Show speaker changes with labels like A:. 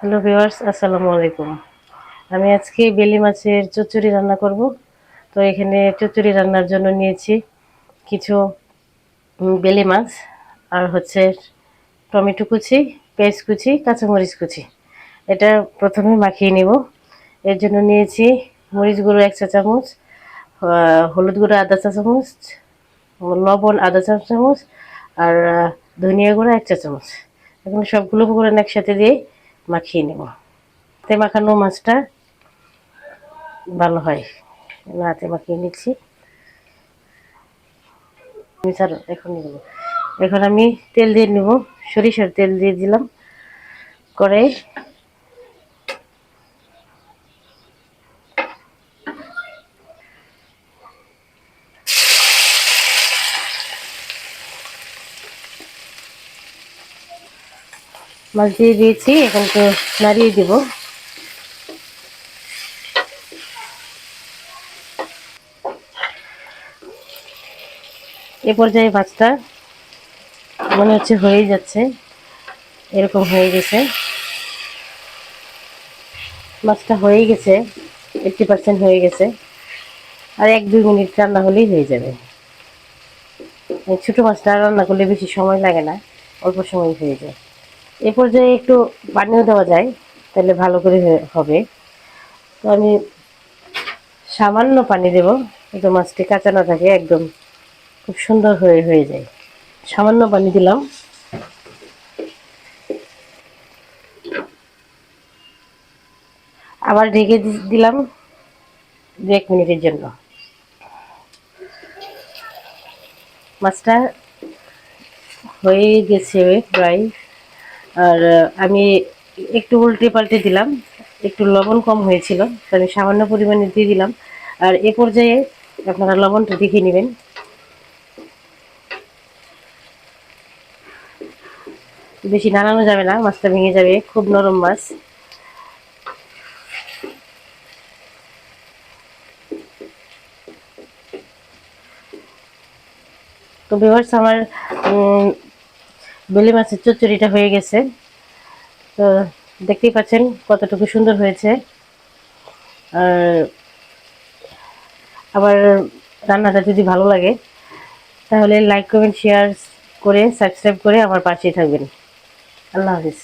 A: Hello viewers, আসসালামু আলাইকুম। আমি আজকে বেলি মাছের চচ্চড়ি রান্না করব। তো এখানে চচ্চড়ি রান্নার জন্য নিয়েছি কিছু বেলি মাছ আর হচ্ছে টমেটো কুচি, পেঁয়াজ কুচি, কাঁচামরিচ কুচি। এটা প্রথমে মাখিয়ে নিব। এর জন্য নিয়েছি মরিচ গুঁড়ো এক চা চামচ হলুদ গুঁড়ো আধা চা চামচ, লবণ আধা চা চামচ আর ধনিয়া গুঁড়ো এক চা চামচ। এখন সবগুলো উপকরণ একসাথে দিয়ে মাখিয়ে নেব। হাতে মাখানো মাছটা ভালো হয়। না হাতে মাখিয়ে নিচ্ছি। মিশার এখন নিব। এখন আমি তেল দিয়ে নেব। সরিষার তেল দিয়ে দিলাম। করে মাছ দিয়ে দিয়েছি এখন তো নাড়িয়ে দিব। এ পর্যায়ে মাছটা মনে হচ্ছে হয়ে যাচ্ছে, এরকম হয়ে গেছে। মাছটা হয়ে গেছে, এইটটি পার্সেন্ট হয়ে গেছে। আর এক দুই মিনিট রান্না হলেই হয়ে যাবে। ছোটো মাছটা রান্না করলে বেশি সময় লাগে না, অল্প সময় হয়ে যায়। এ পর্যায়ে একটু পানিও দেওয়া যায়, তাহলে ভালো করে হবে। তো আমি সামান্য পানি দেব কিন্তু মাছটি কাঁচা না থাকে, একদম খুব সুন্দর হয়ে হয়ে যায়। সামান্য পানি দিলাম। আবার ঢেকে দিলাম দু এক মিনিটের জন্য। মাছটা হয়ে গেছে প্রায় আর আমি একটু উল্টে পাল্টে দিলাম, একটু লবণ কম হয়েছিল, তো আমি সামান্য পরিমাণে দিয়ে দিলাম। আর এ পর্যায়ে আপনারা লবণটা দেখে নেবেন। বেশি নাড়ানো যাবে না, মাছটা ভেঙে যাবে, খুব নরম মাছ। তো ভিউয়ার্স আমার বেলে মাছের চচ্চড়িটা হয়ে গেছে। তো দেখতেই পাচ্ছেন কতটুকু সুন্দর হয়েছে। আর আবার রান্নাটা যদি ভালো লাগে, তাহলে লাইক কমেন্ট শেয়ার করে সাবস্ক্রাইব করে আমার পাশেই থাকবেন। আল্লাহ হাফিজ।